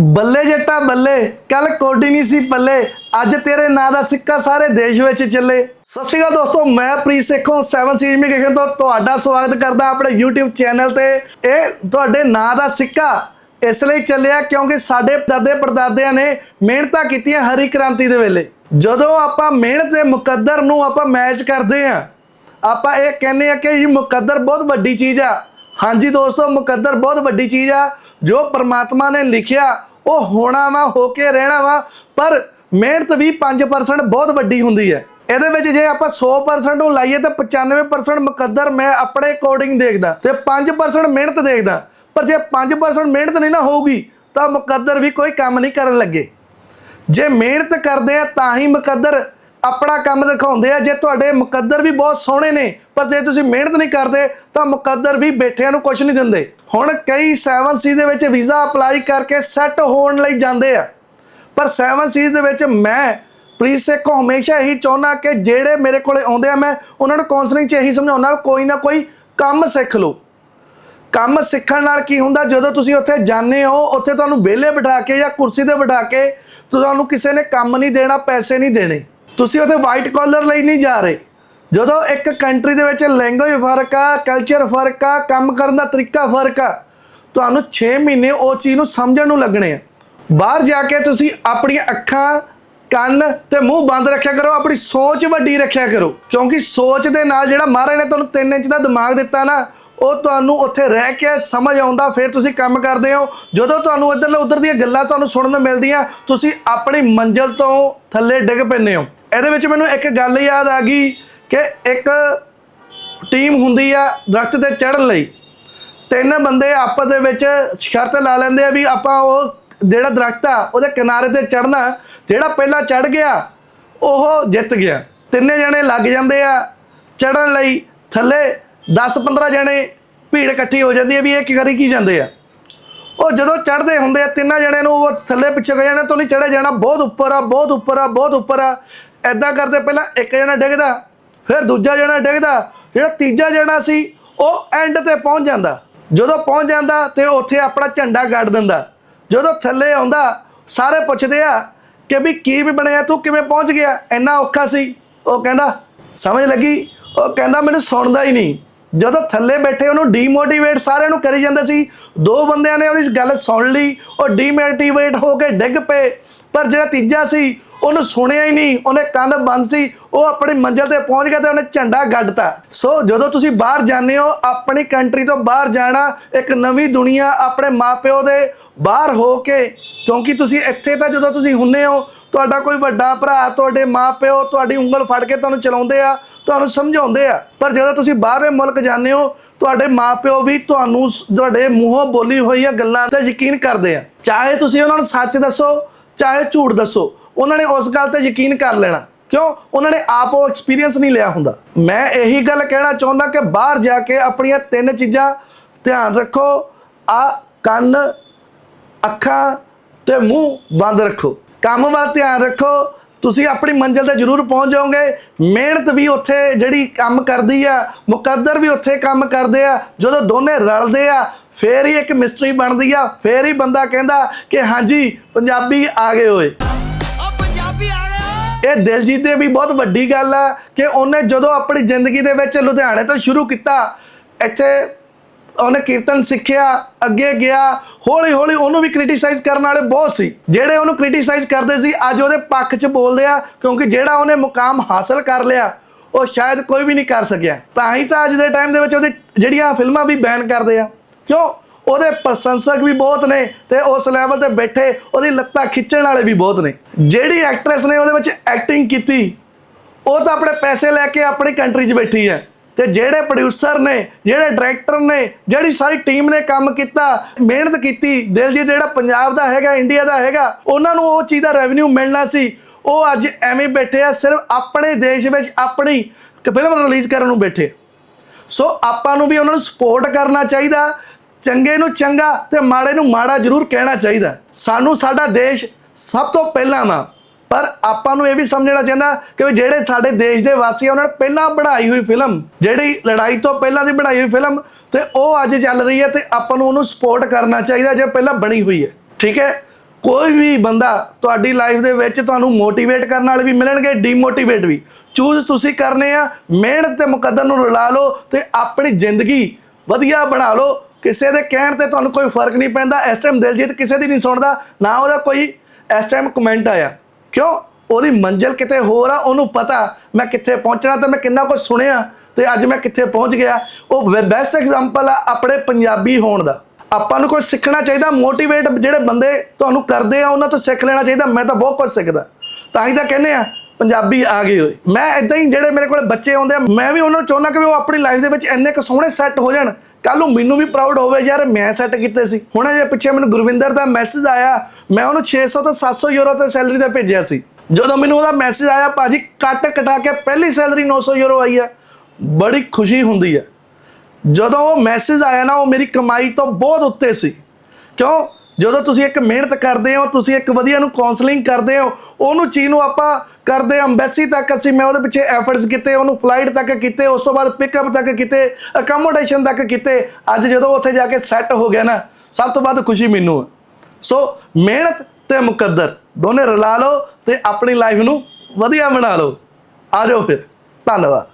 ਬੱਲੇ ਜੱਟਾ ਬੱਲੇ ਕੱਲ ਕੋਡੀ ਨਹੀਂ ਸੀ ਪੱਲੇ, ਅੱਜ ਤੇਰੇ ਨਾਂ ਦਾ ਸਿੱਕਾ ਸਾਰੇ ਦੇਸ਼ ਵਿੱਚ ਚੱਲੇ। ਸਤਿ ਸ਼੍ਰੀ ਅਕਾਲ ਦੋਸਤੋ, ਮੈਂ ਪ੍ਰੀਤ ਸੇਖੋਂ 7 ਸੀ ਇਮੀਗ੍ਰੇਸ਼ਨ ਤੋਂ ਤੁਹਾਡਾ ਸਵਾਗਤ ਕਰਦਾ ਆਪਣੇ YouTube ਚੈਨਲ ਤੇ। ਇਹ ਤੁਹਾਡੇ ਨਾਂ ਦਾ ਸਿੱਕਾ ਇਸ ਲਈ ਚੱਲਿਆ ਕਿਉਂਕਿ ਸਾਡੇ ਦਾਦੇ ਪੜਦਾਦਿਆਂ ਨੇ ਮਿਹਨਤਾਂ ਕੀਤੀਆਂ ਹਰੀ ਕ੍ਰਾਂਤੀ ਦੇ ਵੇਲੇ। ਜਦੋਂ ਆਪਾਂ ਮਿਹਨਤ ਦੇ ਮੁਕੱਦਰ ਨੂੰ ਆਪਾਂ ਮੈਚ ਕਰਦੇ ਆ ਆਪਾਂ ਇਹ ਕਹਿੰਦੇ ਆ ਕਿ ਇਹ ਮੁਕੱਦਰ ਬਹੁਤ ਵੱਡੀ ਚੀਜ਼ ਆ। ਹਾਂਜੀ ਦੋਸਤੋ, ਮੁਕੱਦਰ ਬਹੁਤ ਵੱਡੀ ਚੀਜ਼ ਆ। ਜੋ ਪਰਮਾਤਮਾ ਨੇ ਲਿਖਿਆ, ਉਹ ਹੋਣਾ ਵਾ, ਹੋ ਕੇ ਰਹਿਣਾ ਵਾ, ਪਰ ਮਿਹਨਤ ਵੀ 5% ਬਹੁਤ ਵੱਡੀ ਹੁੰਦੀ ਹੈ। ਇਹਦੇ ਵਿੱਚ ਜੇ ਆਪਾਂ 100% ਨੂੰ ਲਾਈਏ ਤਾਂ 95% ਮੁਕੱਦਰ ਮੈਂ ਆਪਣੇ ਅਕੋਰਡਿੰਗ ਦੇਖਦਾ ਤੇ 5% ਮਿਹਨਤ ਦੇਖਦਾ। ਪਰ ਜੇ 5% ਮਿਹਨਤ ਨਹੀਂ ਨਾ ਹੋਊਗੀ, ਤਾਂ ਮੁਕੱਦਰ ਵੀ ਕੋਈ ਕੰਮ ਨਹੀਂ ਕਰਨ ਲੱਗੇ। ਜੇ ਮਿਹਨਤ ਕਰਦੇ ਆ, ਤਾਂ ਹੀ ਮੁਕੱਦਰ ਆਪਣਾ ਕੰਮ ਦਿਖਾਉਂਦੇ ਆ। ਜੇ ਤੁਹਾਡੇ ਮੁਕੱਦਰ ਵੀ ਬਹੁਤ ਸੋਹਣੇ ਨੇ, ਪਰ ਜੇ ਤੁਸੀਂ ਮਿਹਨਤ ਨਹੀਂ ਕਰਦੇ, ਤਾਂ ਮੁਕੱਦਰ ਵੀ ਬੈਠਿਆਂ ਨੂੰ ਕੁਝ ਨਹੀਂ ਦਿੰਦੇ। ਹੁਣ ਕਈ 7C ਦੇ ਵਿੱਚ ਵੀਜ਼ਾ ਅਪਲਾਈ ਕਰਕੇ ਸੈੱਟ ਹੋਣ ਲਈ ਜਾਂਦੇ ਆ। ਪਰ 7C ਦੇ ਵਿੱਚ ਮੈਂ, ਪ੍ਰੀਤ ਸੇਖੋਂ ਹਮੇਸ਼ਾ ਇਹੀ ਚਾਹੁੰਦਾ ਕਿ ਜਿਹੜੇ ਮੇਰੇ ਕੋਲੇ ਆਉਂਦੇ ਆ, ਮੈਂ ਉਹਨਾਂ ਨੂੰ ਕਾਉਂਸਲਿੰਗ 'ਚ ਇਹੀ ਸਮਝਾਉਣਾ ਕੋਈ ਨਾ ਕੋਈ ਕੰਮ ਸਿੱਖ ਲਓ। ਕੰਮ ਸਿੱਖਣ ਨਾਲ ਕੀ ਹੁੰਦਾ, ਜਦੋਂ ਤੁਸੀਂ ਉੱਥੇ ਜਾਂਦੇ ਹੋ, ਉੱਥੇ ਤੁਹਾਨੂੰ ਵਿਹਲੇ ਬਿਠਾ ਕੇ ਜਾਂ ਕੁਰਸੀ ਤੇ ਬਿਠਾ ਕੇ ਤੁਹਾਨੂੰ ਕਿਸੇ ਨੇ ਕੰਮ ਨਹੀਂ ਦੇਣਾ, ਪੈਸੇ ਨਹੀਂ ਦੇਣੇ। ਤੁਸੀਂ ਉੱਥੇ ਵਾਈਟ ਕਾਲਰ ਲਈ ਨਹੀਂ ਜਾ ਰਹੇ। ਜਦੋਂ ਇੱਕ ਕੰਟਰੀ ਦੇ ਵਿੱਚ ਲੈਂਗੁਏਜ ਫ਼ਰਕ ਆ ਕਲਚਰ ਫ਼ਰਕ ਆ, ਕੰਮ ਕਰਨ ਦਾ ਤਰੀਕਾ ਫ਼ਰਕ ਆ, ਤੁਹਾਨੂੰ 6 ਮਹੀਨੇ ਉਹ ਚੀਜ਼ ਨੂੰ ਸਮਝਣ ਨੂੰ ਲੱਗਣੇ ਆ। ਬਾਹਰ ਜਾ ਕੇ ਤੁਸੀਂ ਆਪਣੀਆਂ ਅੱਖਾਂ, ਕੰਨ ਤੇ ਮੂੰਹ ਬੰਦ ਰੱਖਿਆ ਕਰੋ, ਆਪਣੀ ਸੋਚ ਵੱਡੀ ਰੱਖਿਆ ਕਰੋ। ਕਿਉਂਕਿ ਸੋਚ ਦੇ ਨਾਲ ਜਿਹੜਾ ਮਹਾਰਾਜ ਨੇ ਤੁਹਾਨੂੰ 3 ਇੰਚ ਦਾ ਦਿਮਾਗ ਦਿੱਤਾ ਨਾ, ਉਹ ਤੁਹਾਨੂੰ ਉੱਥੇ ਰਹਿ ਕੇ ਸਮਝ ਆਉਂਦਾ, ਫਿਰ ਤੁਸੀਂ ਕੰਮ ਕਰਦੇ ਹੋ। ਜਦੋਂ ਤੁਹਾਨੂੰ ਇੱਧਰ ਉੱਧਰ ਦੀਆਂ ਗੱਲਾਂ ਤੁਹਾਨੂੰ ਸੁਣਨ ਨੂੰ ਮਿਲਦੀਆਂ, ਤੁਸੀਂ ਆਪਣੀ ਮੰਜ਼ਿਲ ਤੋਂ ਥੱਲੇ ਡਿੱਗ ਪੈਂਦੇ ਹੋ। ਇਹਦੇ ਵਿੱਚ ਮੈਨੂੰ ਇੱਕ ਗੱਲ ਯਾਦ ਆ ਗਈ ਕਿ ਇੱਕ ਟੀਮ ਹੁੰਦੀ ਆ ਦਰਖਤ ਤੇ ਚੜ੍ਹਨ ਲਈ। ਤਿੰਨ ਬੰਦੇ ਆਪਸ ਦੇ ਵਿੱਚ ਸ਼ਰਤ ਲਾ ਲੈਂਦੇ ਆ ਵੀ ਆਪਾਂ ਉਹ ਜਿਹੜਾ ਦਰਖਤ ਆ, ਉਹਦੇ ਕਿਨਾਰੇ ਤੇ ਚੜਨਾ ਜਿਹੜਾ ਪਹਿਲਾਂ ਚੜ ਗਿਆ, ਉਹ ਜਿੱਤ ਗਿਆ। ਤਿੰਨੇ ਜਣੇ ਲੱਗ ਜਾਂਦੇ ਆ ਚੜਨ ਲਈ। ਥੱਲੇ 10-15 ਜਣੇ ਭੀੜ ਇਕੱਠੀ ਹੋ ਜਾਂਦੀ ਹੈ ਵੀ ਇਹ ਕੀ ਕਰੀ ਕੀ ਜਾਂਦੇ ਆ। ਉਹ ਜਦੋਂ ਚੜਦੇ ਹੁੰਦੇ ਆ, ਤਿੰਨਾਂ ਜਣਿਆਂ ਨੂੰ ਉਹ ਥੱਲੇ ਪਿੱਛੇ ਗਏ ਜਾਣੇ, ਤੋਂ ਨਹੀਂ ਚੜੇ ਜਾਣਾ, ਬਹੁਤ ਉੱਪਰ ਆ, ਬਹੁਤ ਉੱਪਰ ਆ, ਬਹੁਤ ਉੱਪਰ ਆ। ਐਦਾਂ ਕਰਦੇ ਪਹਿਲਾਂ ਇੱਕ ਜਣਾ ਡਿੱਗਦਾ ਫਿਰ ਦੂਜਾ ਜਣਾ ਡਿੱਗਦਾ, ਜਿਹੜਾ ਤੀਜਾ ਜਣਾ ਸੀ, ਉਹ ਐਂਡ ਤੇ ਪਹੁੰਚ ਜਾਂਦਾ। ਜਦੋਂ ਪਹੁੰਚ ਜਾਂਦਾ ਤੇ ਉੱਥੇ ਆਪਣਾ ਝੰਡਾ ਗੱਡ ਦਿੰਦਾ। ਜਦੋਂ ਥੱਲੇ ਆਉਂਦਾ, ਸਾਰੇ ਪੁੱਛਦੇ ਆ ਕਿ ਵੀ ਕੀ ਵੀ ਬਣਿਆ, ਤੂੰ ਕਿਵੇਂ ਪਹੁੰਚ ਗਿਆ? ਇੰਨਾ ਔਖਾ ਸੀ। ਉਹ ਕਹਿੰਦਾ, ਸਮਝ ਲੱਗੀ? ਉਹ ਕਹਿੰਦਾ, ਮੈਨੂੰ ਸੁਣਦਾ ਹੀ ਨਹੀਂ। ਜਦੋਂ ਥੱਲੇ ਬੈਠੇ ਉਹਨੂੰ ਡੀਮੋਟੀਵੇਟ ਸਾਰਿਆਂ ਨੂੰ ਕਰੀ ਜਾਂਦੇ ਸੀ, ਦੋ ਬੰਦਿਆਂ ਨੇ ਉਹਦੀ ਗੱਲ ਸੁਣ ਲਈ, ਉਹ ਡੀਮੋਟੀਵੇਟ ਹੋ ਕੇ ਡਿੱਗ ਪਏ। ਪਰ ਜਿਹੜਾ ਤੀਜਾ ਸੀ ਉਹਨੂੰ ਸੁਣਿਆ ਹੀ ਨਹੀਂ, ਉਹਨੇ ਕੰਨ ਬੰਦ ਸੀ, ਉਹ ਆਪਣੀ ਮੰਜ਼ਿਲ ਤੇ ਪਹੁੰਚ ਗਿਆ ਤੇ ਉਹਨੇ ਝੰਡਾ ਗੱਡਤਾ। ਸੋ ਜਦੋਂ ਤੁਸੀਂ ਬਾਹਰ ਜਾਂਦੇ ਹੋ, ਆਪਣੀ ਕੰਟਰੀ ਤੋਂ ਬਾਹਰ ਜਾਣਾ ਇੱਕ ਨਵੀਂ ਦੁਨੀਆ ਆਪਣੇ ਮਾਪਿਓ ਦੇ ਬਾਹਰ ਹੋ ਕੇ, ਕਿਉਂਕਿ ਤੁਸੀਂ ਇੱਥੇ ਤਾਂ ਜਦੋਂ ਤੁਸੀਂ ਹੁੰਨੇ ਹੋ, ਤੁਹਾਡਾ ਕੋਈ ਵੱਡਾ ਭਰਾ, ਤੁਹਾਡੇ ਮਾਪਿਓ, ਤੁਹਾਡੀ ਉਂਗਲ ਫੜ ਕੇ ਤੁਹਾਨੂੰ ਚਲਾਉਂਦੇ ਆ, ਤੁਹਾਨੂੰ ਸਮਝਾਉਂਦੇ ਆ। ਪਰ ਜਦੋਂ ਤੁਸੀਂ ਬਾਹਰਲੇ ਮੁਲਕ ਜਾਂਦੇ ਹੋ, ਤੁਹਾਡੇ ਮਾਪਿਓ ਵੀ ਤੁਹਾਨੂੰ ਤੁਹਾਡੇ ਮੂੰਹੋਂ ਬੋਲੀ ਹੋਈਆਂ ਗੱਲਾਂ ਤੇ ਯਕੀਨ ਕਰਦੇ ਆ। ਚਾਹੇ ਤੁਸੀਂ ਉਹਨਾਂ ਨੂੰ ਸੱਚ ਦੱਸੋ, ਚਾਹੇ ਝੂਠ ਦੱਸੋ ਉਹਨਾਂ ਨੇ ਉਸ ਗੱਲ ਤੇ ਯਕੀਨ ਕਰ ਲੈਣਾ। ਕਿਉਂ? ਉਹਨਾਂ ਨੇ ਆਪ ਉਹ ਐਕਸਪੀਰੀਅੰਸ ਨਹੀਂ ਲਿਆ ਹੁੰਦਾ। ਮੈਂ ਇਹੀ ਗੱਲ ਕਹਿਣਾ ਚਾਹੁੰਦਾ ਕਿ ਬਾਹਰ ਜਾ ਕੇ ਆਪਣੀਆਂ ਤਿੰਨ ਚੀਜ਼ਾਂ ਧਿਆਨ ਰੱਖੋ। ਆ ਕੰਨ, ਅੱਖਾਂ ਤੇ ਮੂੰਹ ਬੰਦ ਰੱਖੋ। ਕੰਮ ਵੱਲ ਧਿਆਨ ਰੱਖੋ। ਤੁਸੀਂ ਆਪਣੀ ਮੰਜ਼ਿਲ ਤੇ ਜ਼ਰੂਰ ਪਹੁੰਚ ਜਾਓਗੇ। ਮਿਹਨਤ ਵੀ ਉੱਥੇ ਜਿਹੜੀ ਕੰਮ ਕਰਦੀ ਆ, ਮੁਕੱਦਰ ਵੀ ਉੱਥੇ ਕੰਮ ਕਰਦੇ ਆ। ਜਦੋਂ ਦੋਨੇ ਰਲਦੇ ਆ, ਫੇਰ ਹੀ ਇੱਕ ਮਿਸਟਰੀ ਬਣਦੀ ਆ। ਫੇਰ ਹੀ ਬੰਦਾ ਕਹਿੰਦਾ ਕਿ ਹਾਂਜੀ, ਪੰਜਾਬੀ ਆ ਗਏ ਹੋਏ ਇਹ ਦਿਲਜੀਤ ਦੀ ਵੀ ਬਹੁਤ ਵੱਡੀ ਗੱਲ ਆ ਕਿ ਉਹਨੇ ਜਦੋਂ ਆਪਣੀ ਜ਼ਿੰਦਗੀ ਦੇ ਵਿੱਚ ਲੁਧਿਆਣੇ ਤੋਂ ਸ਼ੁਰੂ ਕੀਤਾ, ਇੱਥੇ ਉਹਨੇ ਕੀਰਤਨ ਸਿੱਖਿਆ, ਅੱਗੇ ਗਿਆ ਹੌਲੀ ਹੌਲੀ ਉਹਨੂੰ ਵੀ ਕ੍ਰਿਟਿਸਾਈਜ਼ ਕਰਨ ਵਾਲੇ ਬਹੁਤ ਸੀ। ਜਿਹੜੇ ਉਹਨੂੰ ਕ੍ਰਿਟਿਸਾਈਜ਼ ਕਰਦੇ ਸੀ, ਅੱਜ ਉਹਦੇ ਪੱਖ 'ਚ ਬੋਲਦੇ ਆ, ਕਿਉਂਕਿ ਜਿਹੜਾ ਉਹਨੇ ਮੁਕਾਮ ਹਾਸਲ ਕਰ ਲਿਆ, ਉਹ ਸ਼ਾਇਦ ਕੋਈ ਵੀ ਨਹੀਂ ਕਰ ਸਕਿਆ। ਤਾਂ ਹੀ ਤਾਂ ਅੱਜ ਦੇ ਟਾਈਮ ਦੇ ਵਿੱਚ ਉਹਦੀ ਜਿਹੜੀਆਂ ਫਿਲਮਾਂ ਵੀ ਬੈਨ ਕਰਦੇ ਆ। ਕਿਉਂ? ਉਹਦੇ ਪ੍ਰਸ਼ੰਸਕ ਵੀ ਬਹੁਤ ਨੇ ਤੇ ਉਸ ਲੈਵਲ ਤੇ ਬੈਠੇ ਉਹਦੀ ਲੱਤਾਂ ਖਿੱਚਣ ਵਾਲੇ ਵੀ ਬਹੁਤ ਨੇ। ਜਿਹੜੀ ਐਕਟਰੈਸ ਨੇ ਉਹਦੇ ਵਿੱਚ ਐਕਟਿੰਗ ਕੀਤੀ, ਉਹ ਤਾਂ ਆਪਣੇ ਪੈਸੇ ਲੈ ਕੇ ਆਪਣੀ ਕੰਟਰੀ 'ਚ ਬੈਠੀ ਹੈ। ਤੇ ਜਿਹੜੇ ਪ੍ਰੋਡਿਊਸਰ ਨੇ, ਜਿਹੜੇ ਡਾਇਰੈਕਟਰ ਨੇ, ਜਿਹੜੀ ਸਾਰੀ ਟੀਮ ਨੇ ਕੰਮ ਕੀਤਾ, ਮਿਹਨਤ ਕੀਤੀ, ਦਿਲਜੀਤ ਜਿਹੜਾ ਪੰਜਾਬ ਦਾ ਹੈਗਾ ਇੰਡੀਆ ਦਾ ਹੈਗਾ, ਉਹਨਾਂ ਨੂੰ ਉਹ ਚੀਜ਼ ਦਾ ਰੈਵਨਿਊ ਮਿਲਣਾ ਸੀ। ਉਹ ਅੱਜ ਐਵੇਂ ਬੈਠੇ ਆ, ਸਿਰਫ ਆਪਣੇ ਦੇਸ਼ ਵਿੱਚ ਆਪਣੀ ਫਿਲਮ ਰਿਲੀਜ਼ ਕਰਨ ਨੂੰ ਬੈਠੇ। ਸੋ ਆਪਾਂ ਨੂੰ ਵੀ ਉਹਨਾਂ ਨੂੰ ਸਪੋਰਟ ਕਰਨਾ ਚਾਹੀਦਾ। ਚੰਗੇ ਨੂੰ ਚੰਗਾ ਤੇ ਮਾੜੇ ਨੂੰ ਮਾੜਾ ਜ਼ਰੂਰ ਕਹਿਣਾ ਚਾਹੀਦਾ। ਸਾਨੂੰ ਸਾਡਾ ਦੇਸ਼ ਸਭ ਤੋਂ ਪਹਿਲਾਂ ਵਾ। ਪਰ ਆਪਾਂ ਨੂੰ ਇਹ ਵੀ ਸਮਝਣਾ ਚਾਹੀਦਾ ਕਿ ਵੀ ਜਿਹੜੇ ਸਾਡੇ ਦੇਸ਼ ਦੇ ਵਾਸੀ ਆ, ਉਹਨਾਂ ਨੇ ਪਹਿਲਾਂ ਬਣਾਈ ਹੋਈ ਫਿਲਮ, ਜਿਹੜੀ ਲੜਾਈ ਤੋਂ ਪਹਿਲਾਂ ਦੀ ਬਣਾਈ ਹੋਈ ਫਿਲਮ, ਤੇ ਉਹ ਅੱਜ ਚੱਲ ਰਹੀ ਹੈ ਤੇ ਆਪਾਂ ਨੂੰ ਉਹਨੂੰ ਸਪੋਰਟ ਕਰਨਾ ਚਾਹੀਦਾ ਜੇ ਪਹਿਲਾਂ ਬਣੀ ਹੋਈ ਹੈ। ਠੀਕ ਹੈ? ਕੋਈ ਵੀ ਬੰਦਾ ਤੁਹਾਡੀ ਲਾਈਫ ਦੇ ਵਿੱਚ ਤੁਹਾਨੂੰ ਮੋਟੀਵੇਟ ਕਰਨ ਵਾਲੇ ਵੀ ਮਿਲਣਗੇ ਡੀਮੋਟੀਵੇਟ ਵੀ। ਚੂਜ਼ ਤੁਸੀਂ ਕਰਨੇ ਆ, ਮਿਹਨਤ ਤੇ ਮੁਕੱਦਰ ਨੂੰ ਰਲਾ ਲਓ ਤੇ ਆਪਣੀ ਜ਼ਿੰਦਗੀ ਵਧੀਆ ਬਣਾ ਲਓ। ਕਿਸੇ ਦੇ ਕਹਿਣ ਤੇ ਤੁਹਾਨੂੰ ਕੋਈ ਫ਼ਰਕ ਨਹੀਂ ਪੈਂਦਾ, ਇਸ ਟਾਈਮ ਦਿਲਜੀਤ ਕਿਸੇ ਦੀ ਨਹੀਂ ਸੁਣਦਾ, ਨਾ ਉਹਦਾ ਕੋਈ ਇਸ ਟਾਈਮ ਕਮੈਂਟ ਆਇਆ। ਕਿਉਂ? ਉਹਦੀ ਮੰਜ਼ਿਲ ਕਿਤੇ ਹੋਰ ਆ, ਉਹਨੂੰ ਪਤਾ ਮੈਂ ਕਿੱਥੇ ਪਹੁੰਚਣਾ ਤੇ ਮੈਂ ਕਿੰਨਾ ਕੁਝ ਸੁਣਿਆ ਤੇ ਅੱਜ ਮੈਂ ਕਿੱਥੇ ਪਹੁੰਚ ਗਿਆ। ਉਹ ਬੈਸਟ ਐਗਜ਼ਾਮਪਲ ਆ ਆਪਣੇ ਪੰਜਾਬੀ ਹੋਣ ਦਾ। ਆਪਾਂ ਨੂੰ ਕੁਝ ਸਿੱਖਣਾ ਚਾਹੀਦਾ ਮੋਟੀਵੇਟ ਜਿਹੜੇ ਬੰਦੇ ਤੁਹਾਨੂੰ ਕਰਦੇ ਆ, ਉਹਨਾਂ ਤੋਂ ਸਿੱਖ ਲੈਣਾ ਚਾਹੀਦਾ, ਮੈਂ ਤਾਂ ਬਹੁਤ ਕੁਝ ਸਿੱਖਦਾ। ਤਾਂ ਹੀ ਤਾਂ ਕਹਿੰਦੇ ਆ, ਪੰਜਾਬੀ ਆ ਗਏ ਹੋਏ। ਮੈਂ ਇਦਾਂ ਹੀ ਜਿਹੜੇ ਮੇਰੇ ਕੋਲ ਬੱਚੇ ਆਉਂਦੇ ਆ, ਮੈਂ ਵੀ ਉਹਨਾਂ ਨੂੰ ਚਾਹੁੰਦਾ ਕਿ ਵੀ ਉਹ ਆਪਣੀ ਲਾਈਫ ਦੇ ਵਿੱਚ ਇੰਨੇ ਕੁ ਸੋਹਣੇ ਸੈੱਟ ਹੋ ਜਾਣ ਕੱਲ ਨੂੰ ਮੈਨੂੰ ਵੀ ਪ੍ਰਾਊਡ ਹੋਵੇ ਯਾਰ, ਮੈਂ ਸੈੱਟ ਕੀਤੇ ਸੀ। ਹੁਣ ਅਜੇ ਪਿੱਛੇ ਮੈਨੂੰ ਗੁਰਵਿੰਦਰ ਦਾ ਮੈਸੇਜ ਆਇਆ, ਮੈਂ ਉਹਨੂੰ 600 ਤੋਂ 700 ਯੂਰੋ ਤੇ ਸੈਲਰੀ ਦਾ ਭੇਜਿਆ ਸੀ। ਜਦੋਂ ਮੈਨੂੰ ਉਹਦਾ ਮੈਸੇਜ ਆਇਆ, ਭਾਜੀ ਕੱਟ ਕਟਾ ਕੇ ਪਹਿਲੀ ਸੈਲਰੀ 900 ਯੂਰੋ ਆਈ ਹੈ, ਬੜੀ ਖੁਸ਼ੀ ਹੁੰਦੀ ਹੈ। ਜਦੋਂ ਉਹ ਮੈਸੇਜ ਆਇਆ ਨਾ, ਉਹ ਮੇਰੀ ਕਮਾਈ ਤੋਂ ਬਹੁਤ ਉੱਤੇ ਸੀ। ਕਿਉਂ? ਜਦੋਂ ਤੁਸੀਂ ਇੱਕ ਮਿਹਨਤ ਕਰਦੇ ਹੋ, ਤੁਸੀਂ ਇੱਕ ਵਧੀਆ ਨੂੰ ਕਾਉਂਸਲਿੰਗ ਕਰਦੇ ਹੋ, ਉਹਨੂੰ ਚੀਜ਼ ਨੂੰ ਆਪਾਂ ਕਰਦੇ ਅੰਬੈਸੀ ਤੱਕ ਅਸੀਂ ਮੈਂ ਉਹਦੇ ਪਿੱਛੇ ਐਫਰਟਸ ਕੀਤੇ, ਉਹਨੂੰ ਫਲਾਈਟ ਤੱਕ ਕੀਤੇ, ਉਸ ਤੋਂ ਬਾਅਦ ਪਿਕਅਪ ਤੱਕ ਕੀਤੇ ਅਕਮੋਡੇਸ਼ਨ ਤੱਕ ਕੀਤੇ, ਅੱਜ ਜਦੋਂ ਉੱਥੇ ਜਾ ਕੇ ਸੈੱਟ ਹੋ ਗਿਆ ਨਾ, ਸਭ ਤੋਂ ਵੱਧ ਖੁਸ਼ੀ ਮੈਨੂੰ ਹੈ ਸੋ ਮਿਹਨਤ ਤੇ ਮੁਕੱਦਰ, ਦੋਨੇ ਰਲਾ ਲਓ ਤੇ ਆਪਣੀ ਲਾਈਫ ਨੂੰ ਵਧੀਆ ਬਣਾ ਲਓ। ਆ ਜਾਓ ਫਿਰ। ਧੰਨਵਾਦ।